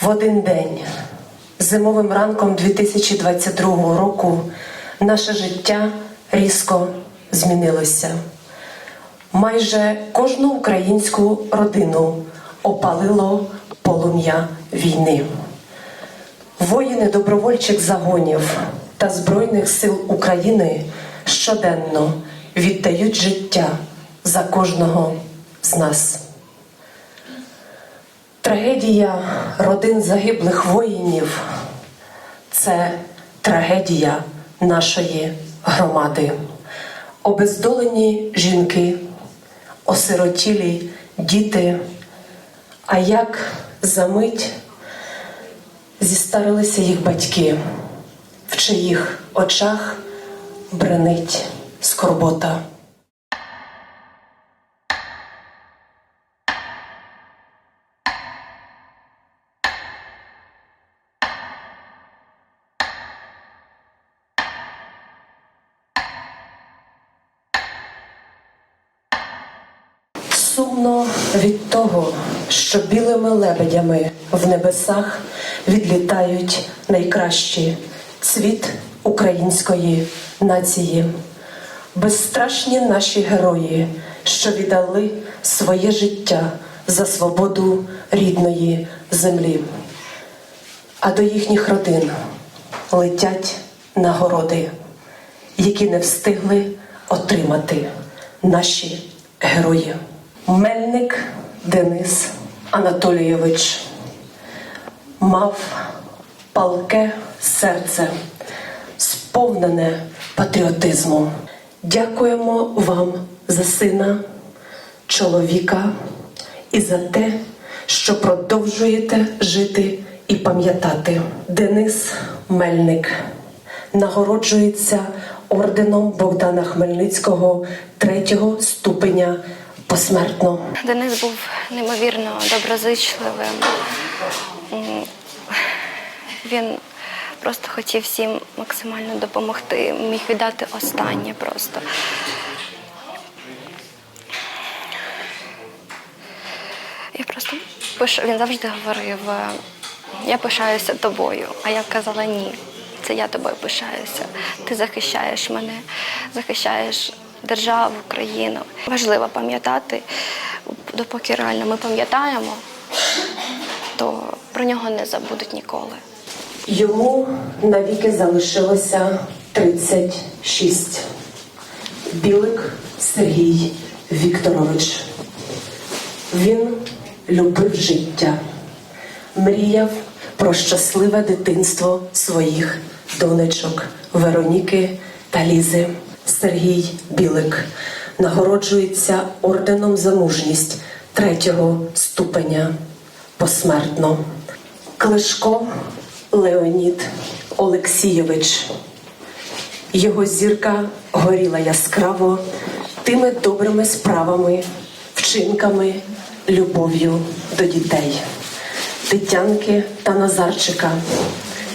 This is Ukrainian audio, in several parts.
В один день, зимовим ранком 2022 року, наше життя різко змінилося. Майже кожну українську родину опалило полум'я війни. Воїни добровольчих загонів та Збройних сил України щоденно віддають життя за кожного з нас. Трагедія родин загиблих воїнів це трагедія нашої громади. Обездолені жінки, осиротілі діти, а як за мить зістарилися їх батьки, в чиїх очах бренить скорбота. Сумно від того, що білими лебедями в небесах відлітають найкращі цвіт української нації, безстрашні наші герої, що віддали своє життя за свободу рідної землі. А до їхніх родин летять нагороди, які не встигли отримати наші герої. Мельник Денис Анатолійович мав палке серце, сповнене патріотизму. Дякуємо вам за сина, чоловіка і за те, що продовжуєте жити і пам'ятати. Денис Мельник нагороджується орденом Богдана Хмельницького третього ступеня посмертно. Денис був неймовірно доброзичливим. Він просто хотів всім максимально допомогти, міг віддати останнє просто. Я просто пиш... він завжди говорив: е, я пишаюся тобою. А я казала ні. Це я тобою пишаюся. Ти захищаєш мене, захищаєш державу, країну. Важливо пам'ятати, допоки реально ми пам'ятаємо, то про нього не забудуть ніколи. Йому навіки залишилося 36. Білик Сергій Вікторович. Він любив життя, мріяв про щасливе дитинство своїх донечок Вероніки та Лізи. Сергій Білик нагороджується орденом за мужність третього ступеня посмертно. Клишко Леонід Олексійович. Його зірка горіла яскраво тими добрими справами, вчинками, любов'ю до дітей, Тетянки та Назарчика.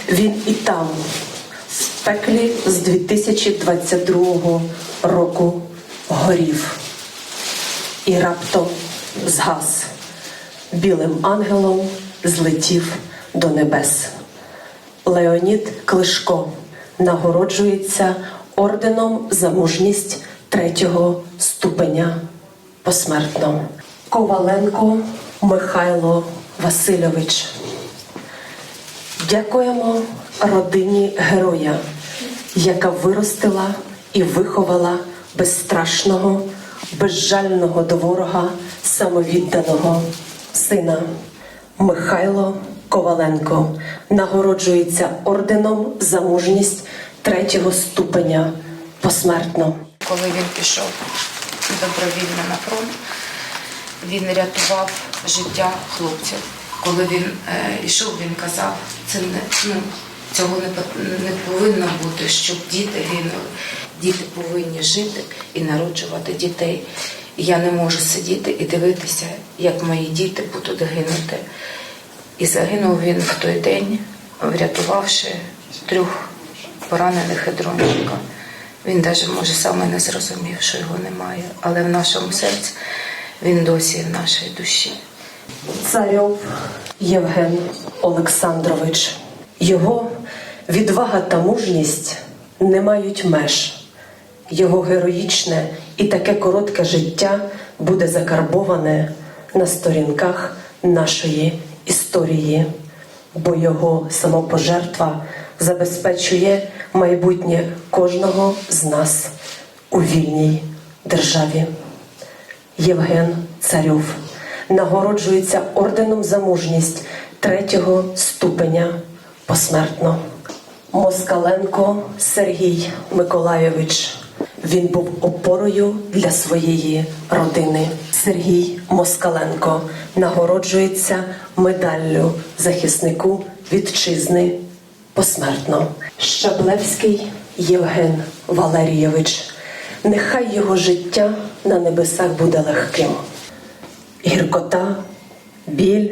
Він і там, пеклі з 2022 року, горів і раптом згас. Білим ангелом злетів до небес. Леонід Клишко нагороджується орденом за мужність третього ступеня посмертно. Коваленко Михайло Васильович. Дякуємо родині героя, яка виростила і виховала безстрашного, безжального до ворога самовідданого сина. Михайло Коваленко нагороджується орденом за мужність третього ступеня посмертно. Коли він пішов добровільно на фронт, він рятував життя хлопців. Коли він е, йшов, він казав, це не ну, цього не, повинно бути, щоб діти гинули. Діти повинні жити і народжувати дітей. Я не можу сидіти і дивитися, як мої діти будуть гинути. І загинув він в той день, врятувавши трьох поранених Едрончика. Він навіть може саме не зрозумів, що його немає, але в нашому серці він досі в нашій душі. Царьов Євген Олександрович. Його відвага та мужність не мають меж. Його героїчне і таке коротке життя буде закарбоване на сторінках нашої історії, бо його самопожертва забезпечує майбутнє кожного з нас у вільній державі. Євген Царьов нагороджується орденом за мужність третього ступеня посмертно. Москаленко Сергій Миколайович. Він був опорою для своєї родини. Сергій Москаленко нагороджується медаллю захиснику вітчизни посмертно. Щаблевський Євген Валерійович. Нехай його життя на небесах буде легким. Гіркота, біль,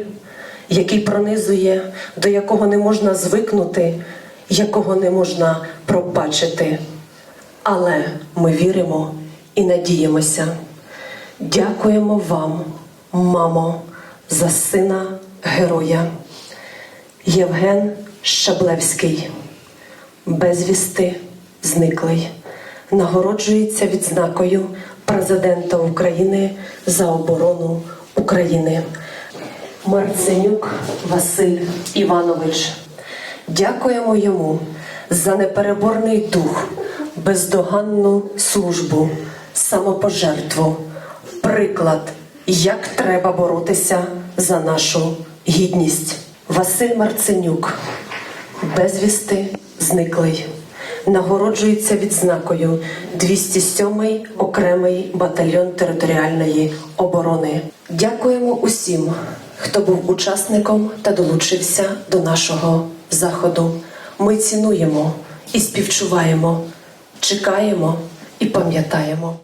який пронизує, до якого не можна звикнути, якого не можна пробачити. Але ми віримо і надіємося. Дякуємо вам, мамо, за сина героя. Євген Щаблевський, безвісти зниклий, нагороджується відзнакою президента України за оборону України. Марценюк Василь Іванович. Дякуємо йому за непереборний дух, бездоганну службу, самопожертву, приклад, як треба боротися за нашу гідність. Василь Марценюк, безвісти зниклий. Нагороджується відзнакою 207-й окремий батальйон територіальної оборони. Дякуємо усім, хто був учасником та долучився до нашого заходу. Ми цінуємо і співчуваємо, чекаємо і пам'ятаємо.